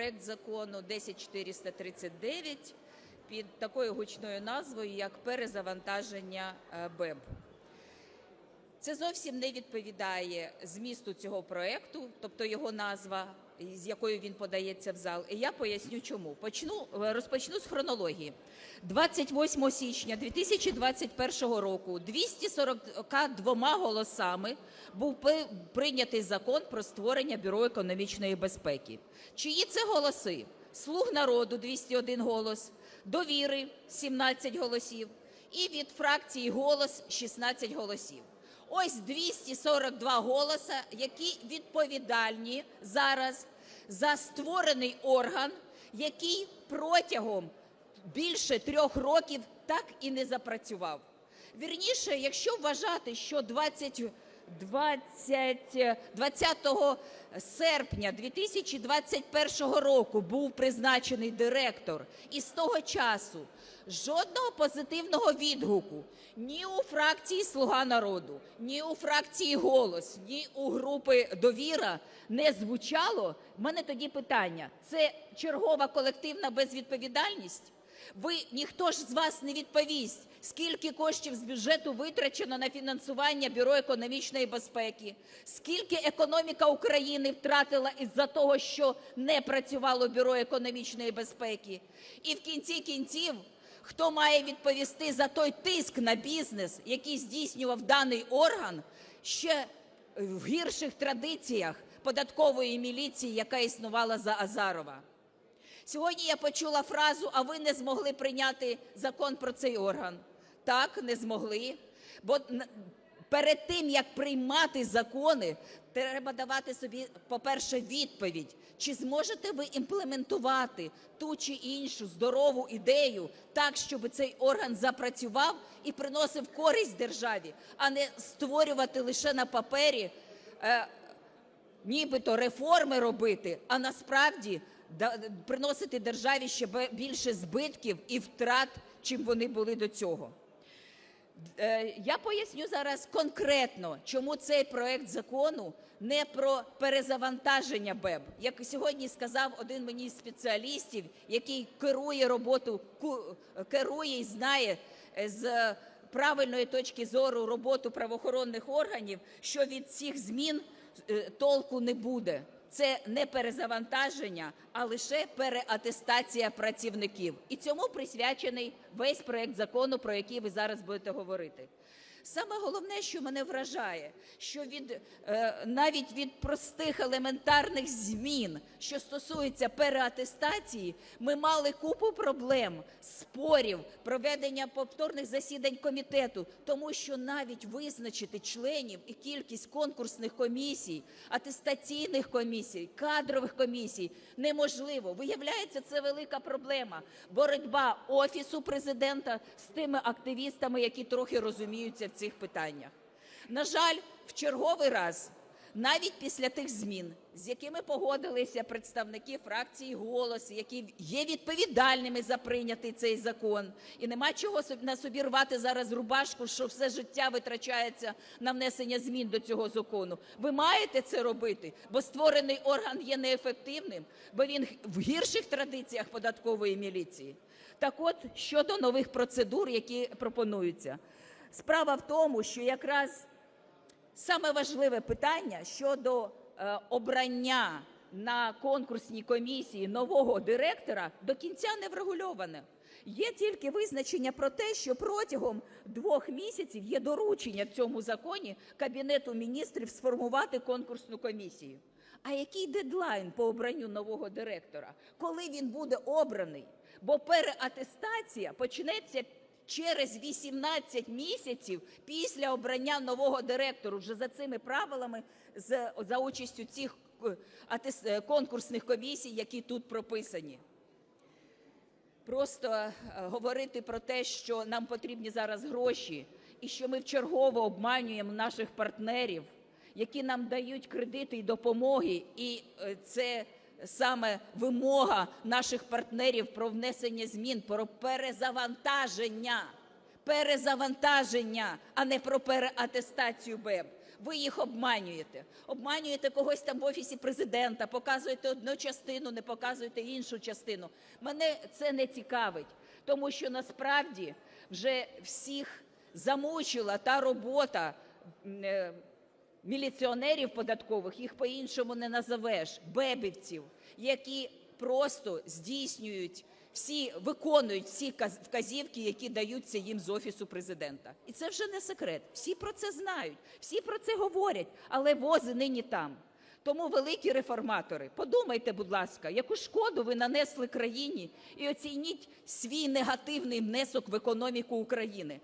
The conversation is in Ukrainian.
проект закону 10439 під такою гучною назвою, як перезавантаження е, БЕБ. Це зовсім не відповідає змісту цього проекту, тобто його назва, з якою він подається в зал. І я поясню, чому. Почну, е, розпочну з хронології. 28 січня 2021 року 242 голосами був прийнятий закон про створення Бюро економічної безпеки. Чиї це голоси? Слуг народу 201 голос, довіри 17 голосів і від фракції голос 16 голосів. Ось 242 голоса, які відповідальні зараз за створений орган, який протягом більше трьох років так і не запрацював. Вірніше, якщо вважати, що 20, 20, 20 серпня 2021 року був призначений директор, і з того часу жодного позитивного відгуку ні у фракції "Слуга народу", ні у фракції "Голос", ні у групи "Довіра" не звучало, в мене тоді питання: це чергова колективна безвідповідальність? Ви ніхто ж з вас не відповість, скільки коштів з бюджету витрачено на фінансування Бюро економічної безпеки, скільки економіка України втратила із-за того, що не працювало Бюро економічної безпеки. І в кінці кінців, хто має відповісти за той тиск на бізнес, який здійснював даний орган, ще в гірших традиціях податкової міліції, яка існувала за Азарова. Сьогодні я почула фразу, а ви не змогли прийняти закон про цей орган. Так, не змогли. Бо перед тим, як приймати закони, треба давати собі, по-перше, відповідь, чи зможете ви імплементувати ту чи іншу здорову ідею так, щоб цей орган запрацював і приносив користь державі, а не створювати лише на папері е, нібито реформи робити, а насправді приносити державі ще більше збитків і втрат, чим вони були до цього. Е, Я поясню зараз конкретно, чому цей проект закону не про перезавантаження БЕБ. Як сьогодні сказав один мені з спеціалістів, який керує роботу, керує і знає е, з правильної точки зору роботу правоохоронних органів, що від цих змін е, толку не буде. Це не перезавантаження, а лише переатестація працівників. І цьому присвячений весь проект закону, про який ви зараз будете говорити. Саме головне, що мене вражає, що від е, навіть від простих елементарних змін, що стосуються переатестації, ми мали купу проблем, спорів, проведення повторних засідань комітету, тому що навіть визначити членів і кількість конкурсних комісій, атестаційних комісій, кадрових комісій неможливо. Виявляється, це велика проблема. Боротьба офісу президента з тими активістами, які трохи розуміються в цих питаннях. На жаль, в черговий раз, навіть після тих змін, з якими погодилися представники фракції «Голос», які є відповідальними за прийнятий цей закон, і нема чого на собі рвати зараз рубашку, що все життя витрачається на внесення змін до цього закону. Ви маєте це робити, бо створений орган є неефективним, бо він в гірших традиціях податкової міліції. Так от, щодо нових процедур, які пропонуються. Справа в тому, що якраз саме важливе питання щодо е, обрання на конкурсній комісії нового директора до кінця не врегульоване. Є тільки визначення про те, що протягом двох місяців є доручення в цьому законі Кабінету міністрів сформувати конкурсну комісію. А який дедлайн по обранню нового директора? Коли він буде обраний? Бо переатестація почнеться через 18 місяців після обрання нового директора, вже за цими правилами, за участю цих е, е, конкурсних комісій, які тут прописані. Просто е, говорити про те, що нам потрібні зараз гроші, і що ми вчергово обманюємо наших партнерів, які нам дають кредити і допомоги, і це саме вимога наших партнерів про внесення змін, про перезавантаження, перезавантаження, а не про переатестацію БЕБ. Ви їх обманюєте. Обманюєте когось там в Офісі Президента, показуєте одну частину, не показуєте іншу частину. Мене це не цікавить, тому що насправді вже всіх замучила та робота е, міліціонерів податкових, їх по-іншому не назовеш, бебівців, які просто здійснюють всі, виконують всі каз- вказівки, які даються їм з Офісу Президента. І це вже не секрет. Всі про це знають, всі про це говорять, але вози нині там. Тому, великі реформатори, подумайте, будь ласка, яку шкоду ви нанесли країні і оцініть свій негативний внесок в економіку України.